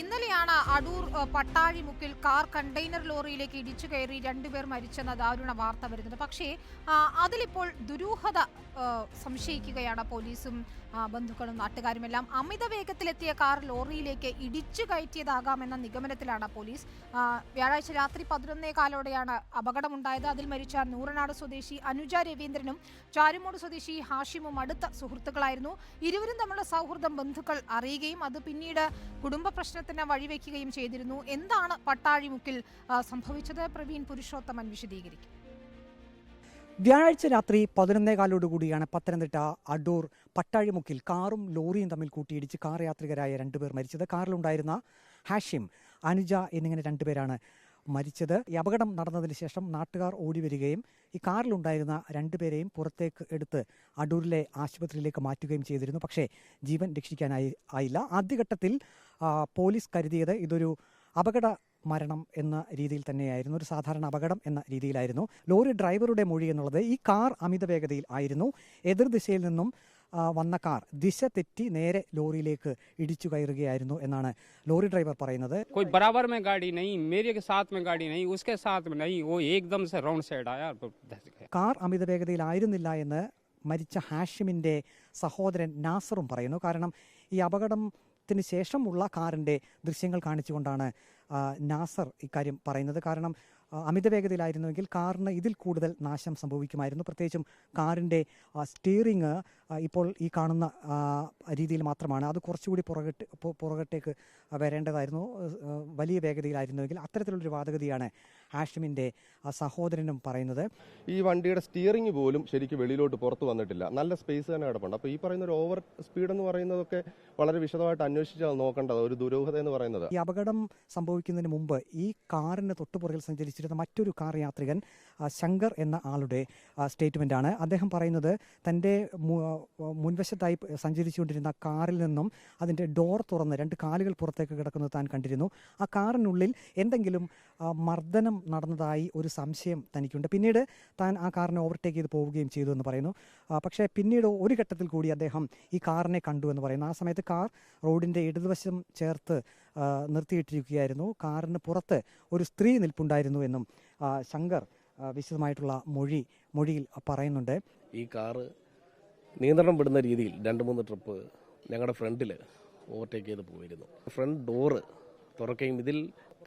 ഇന്നലെയാണ് അടൂർ പട്ടാഴിമുക്കിൽ car container ലോറിയിലേക്ക് ഇടിച്ചു കയറി രണ്ടുപേർ മരിച്ചെന്ന ദാരുണ വാർത്ത വരുന്നത്. പക്ഷേ അതിലിപ്പോൾ ദുരൂഹത സംശയിക്കുകയാണ് പോലീസും ബന്ധുക്കളും നാട്ടുകാരുമെല്ലാം. അമിത വേഗത്തിലെത്തിയ കാർ ലോറിയിലേക്ക് ഇടിച്ചു കയറ്റിയതാകാമെന്ന നിഗമനത്തിലാണ് പോലീസ്. വ്യാഴാഴ്ച രാത്രി പതിനൊന്നേ കാലോടെയാണ് അപകടമുണ്ടായത്. അതിൽ മരിച്ച നൂറനാട് സ്വദേശി അനുജ രവീന്ദ്രനും ചാരുമൂട് സ്വദേശി ഹാഷിമും അടുത്ത സുഹൃത്തുക്കളായിരുന്നു. ഇരുവരും തമ്മിലുള്ള സൗഹൃദം ബന്ധുക്കൾ അറിയുകയും അത് പിന്നീട് കുടുംബ പ്രശ്നത്തിന് വഴിവെക്കുകയും ചെയ്തിരുന്നു. എന്താണ് പട്ടാഴിമുക്കിൽ സംഭവിച്ചത്? പ്രവീൺ പുരുഷോത്തമൻ വിശദീകരിക്കും. വ്യാഴാഴ്ച രാത്രി പതിനൊന്നേകാലോടുകൂടിയാണ് പത്തനംതിട്ട അടൂർ പട്ടാഴിമുക്കിൽ കാറും ലോറിയും തമ്മിൽ കൂട്ടിയിടിച്ച് കാർ യാത്രികരായ രണ്ടുപേർ മരിച്ചത്. കാറിലുണ്ടായിരുന്ന ഹാഷിം അനുജ എന്നിങ്ങനെ രണ്ടുപേരാണ് മരിച്ചത്. ഈ അപകടം നടന്നതിന് ശേഷം നാട്ടുകാർ ഓടി വരികയും ഈ കാറിലുണ്ടായിരുന്ന രണ്ടുപേരെയും പുറത്തേക്ക് എടുത്ത് അടൂരിലെ ആശുപത്രിയിലേക്ക് മാറ്റുകയും ചെയ്തിരുന്നു. പക്ഷേ ജീവൻ രക്ഷിക്കാനായി ആയില്ല. ആദ്യഘട്ടത്തിൽ പോലീസ് കരുതിയത് ഇതൊരു അപകട മരണം എന്ന രീതിയിൽ തന്നെയായിരുന്നു. ഒരു സാധാരണ അപകടം എന്ന രീതിയിലായിരുന്നു. ലോറി ഡ്രൈവറുടെ മൊഴി എന്നുള്ളത് ഈ കാർ അമിത വേഗതയിൽ ആയിരുന്നു. എതിർദിശയിൽ നിന്നും വന്ന കാർ ദിശ തെറ്റി നേരെ ലോറിയിലേക്ക് ഇടിച്ചു കയറുകയായിരുന്നു എന്നാണ് ലോറി ഡ്രൈവർ പറയുന്നത്. കാർ അമിത വേഗതയിലായിരുന്നില്ല എന്ന് മരിച്ച ഹാഷിമിന്റെ സഹോദരൻ നാസറും പറയുന്നു. കാരണം ഈ അപകടത്തിന് ശേഷമുള്ള കാറിന്റെ ദൃശ്യങ്ങൾ കാണിച്ചുകൊണ്ടാണ് നാസർ ഇക്കാര്യം പറയുന്നത്. കാരണം അമിത വേഗതയിലായിരുന്നുവെങ്കിൽ കാറിന് ഇതിൽ കൂടുതൽ നാശം സംഭവിക്കുമായിരുന്നു. പ്രത്യേകിച്ചും കാറിന്റെ സ്റ്റീറിങ് ഇപ്പോൾ ഈ കാണുന്ന രീതിയിൽ മാത്രമാണ്. അത് കുറച്ചുകൂടി പുറകട്ട് പുറകട്ടേക്ക് വരേണ്ടതായിരുന്നു. വലിയ വേഗതയിലായിരുന്നുവെങ്കിൽ അത്തരത്തിലുള്ളൊരു വാദഗതിയാണ് ഹാഷിമിന്റെ സഹോദരനും പറയുന്നത്. ഈ വണ്ടിയുടെ സ്റ്റിയറിംഗ് പോലും ശരിക്കും വെളിയിലോട്ട് പുറത്തു വന്നിട്ടില്ല. നല്ല സ്പേസ് തന്നെ കിടപ്പുണ്ട്. അപ്പോൾ ഈ പറയുന്ന ഒരു ഓവർ സ്പീഡ് എന്ന് പറയുന്നതൊക്കെ വളരെ വിശദമായിട്ട് അന്വേഷിച്ചാൽ നോക്കേണ്ടത് ഒരു ദുരൂഹത എന്ന് പറയുന്നത്. ഈ അപകടം സംഭവിക്കുന്നതിന് മുമ്പ് ഈ കാറിന് തൊട്ടുപുറകിൽ സഞ്ചരിച്ചിരുന്ന മറ്റൊരു കാർ യാത്രികൻ ശങ്കർ എന്ന ആളുടെ സ്റ്റേറ്റ്മെന്റ് ആണ്. അദ്ദേഹം പറയുന്നത് തന്റെ മുൻവശത്തായി സഞ്ചരിച്ചുകൊണ്ടിരുന്ന കാറിൽ നിന്നും അതിന്റെ ഡോർ തുറന്ന് രണ്ട് കാലുകൾ പുറത്തേക്ക് കിടക്കുന്നത് താൻ കണ്ടിരുന്നു. ആ കാറിനുള്ളിൽ എന്തെങ്കിലും മർദ്ദനം നടന്നതായി ഒരു സംശയം തനിക്കുണ്ട്. പിന്നീട് താൻ ആ കാറിനെ ഓവർടേക്ക് ചെയ്ത് പോവുകയും ചെയ്തു എന്ന് പറയുന്നു. പക്ഷേ പിന്നീട് ഒരു ഘട്ടത്തിൽ കൂടി അദ്ദേഹം ഈ കാറിനെ കണ്ടു എന്ന് പറയുന്നു. ആ സമയത്ത് കാർ റോഡിന്റെ ഇടതുവശം ചേർത്ത് നിർത്തിയിട്ടിരിക്കുകയായിരുന്നു. കാറിന് പുറത്ത് ഒരു സ്ത്രീ നിൽപ്പുണ്ടായിരുന്നു എന്നും ശങ്കർ വിശദമായിട്ടുള്ള മൊഴി മൊഴിയിൽ പറയുന്നുണ്ട്. ഈ കാറ് നിയന്ത്രണം വിടുന്ന രീതിയിൽ രണ്ട് മൂന്ന് ട്രിപ്പ് ഞങ്ങളുടെ ഫ്രണ്ടിൽ ഓവർടേക്ക് ചെയ്ത് പോയിരുന്നു. ഫ്രണ്ട് ഡോറ് തുറക്കുകയും ഇതിൽ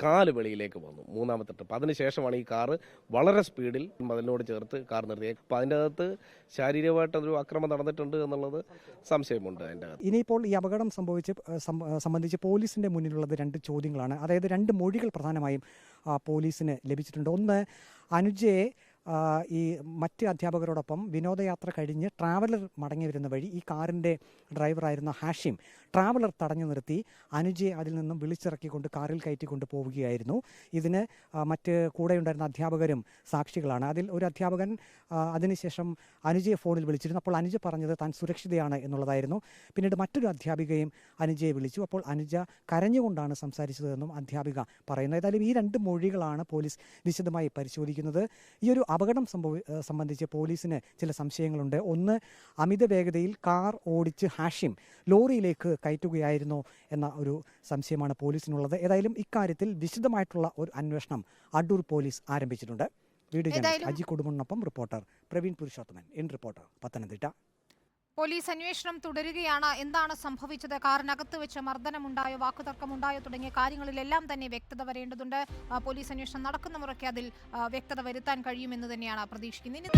കാൽ വെളിയിലേക്ക് വന്നു മൂന്നാമത്തെ ട്രിപ്പ് അതിനുശേഷമാണ് ഈ കാറ് വളരെ സ്പീഡിൽ മതിലിനോട് ചേർത്ത് കാർ നിർത്തിയത്. അപ്പം അതിന്റെ അകത്ത് ശാരീരികമായിട്ട് ഒരു അക്രമം നടന്നിട്ടുണ്ട് എന്നുള്ളത് സംശയമുണ്ട് അതിന്റെ അകത്ത്. ഇനിയിപ്പോൾ ഈ അപകടം സംഭവിച്ച് സംബന്ധിച്ച് പോലീസിന്റെ മുന്നിലുള്ളത് രണ്ട് ചോദ്യങ്ങളാണ്. അതായത് രണ്ട് മൊഴികൾ പ്രധാനമായും പോലീസിന് ലഭിച്ചിട്ടുണ്ട്. ഒന്ന് അനുജയെ ഈ മറ്റ് അധ്യാപകരോടൊപ്പം വിനോദയാത്ര കഴിഞ്ഞ് ട്രാവലർ മടങ്ങി വരുന്ന വഴി ഈ കാറിന്റെ ഡ്രൈവറായിരുന്ന ഹാഷിം ട്രാവലർ തടഞ്ഞു നിർത്തി അനുജയെ അതിൽ നിന്നും വിളിച്ചിറക്കിക്കൊണ്ട് കാറിൽ കയറ്റിക്കൊണ്ട് പോവുകയായിരുന്നു. ഇതിന് മറ്റ് കൂടെയുണ്ടായിരുന്ന അധ്യാപകരും സാക്ഷികളാണ്. അതിൽ ഒരു അധ്യാപകൻ അതിനുശേഷം അനുജയെ ഫോണിൽ വിളിച്ചിരുന്നു. അപ്പോൾ അനുജ പറഞ്ഞത് താൻ സുരക്ഷിതയാണ് എന്നുള്ളതായിരുന്നു. പിന്നീട് മറ്റൊരു അധ്യാപികയും അനുജയെ വിളിച്ചു. അപ്പോൾ അനുജ കരഞ്ഞുകൊണ്ടാണ് സംസാരിച്ചതെന്നും അധ്യാപിക പറയുന്നു. ഏതായാലും ഈ രണ്ട് മൊഴികളാണ് പോലീസ് വിശദമായി പരിശോധിക്കുന്നത്. ഈ ഒരു അപകടം സംഭവി സംബന്ധിച്ച് പോലീസിന് ചില സംശയങ്ങളുണ്ട്. ഒന്ന് അമിത വേഗതയിൽ കാർ ഓടിച്ച് ഹാഷിം ലോറിയിലേക്ക് കയറ്റുകയായിരുന്നു എന്ന ഒരു സംശയമാണ് പോലീസിനുള്ളത്. ഏതായാലും ഇക്കാര്യത്തിൽ വിശദമായിട്ടുള്ള ഒരു അന്വേഷണം അടൂർ പോലീസ് ആരംഭിച്ചിട്ടുണ്ട്. Video Aji കുടുംബനൊപ്പം reporter Praveen Purushothaman in reporter Pathanamthitta. Police അന്വേഷണം തുടരുകയാണ്. എന്താണ് സംഭവിച്ചത്? കാറിനകത്ത് വെച്ച് മർദ്ദനമുണ്ടായോ വാക്കുതർക്കമുണ്ടായോ തുടങ്ങിയ കാര്യങ്ങളിലെല്ലാം തന്നെ വ്യക്തത വരേണ്ടതുണ്ട്. പോലീസ് അന്വേഷണം നടക്കുന്ന മുറയ്ക്ക് അതിൽ വ്യക്തത വരുത്താൻ കഴിയുമെന്ന് തന്നെയാണ് പ്രതീക്ഷിക്കുന്നത്.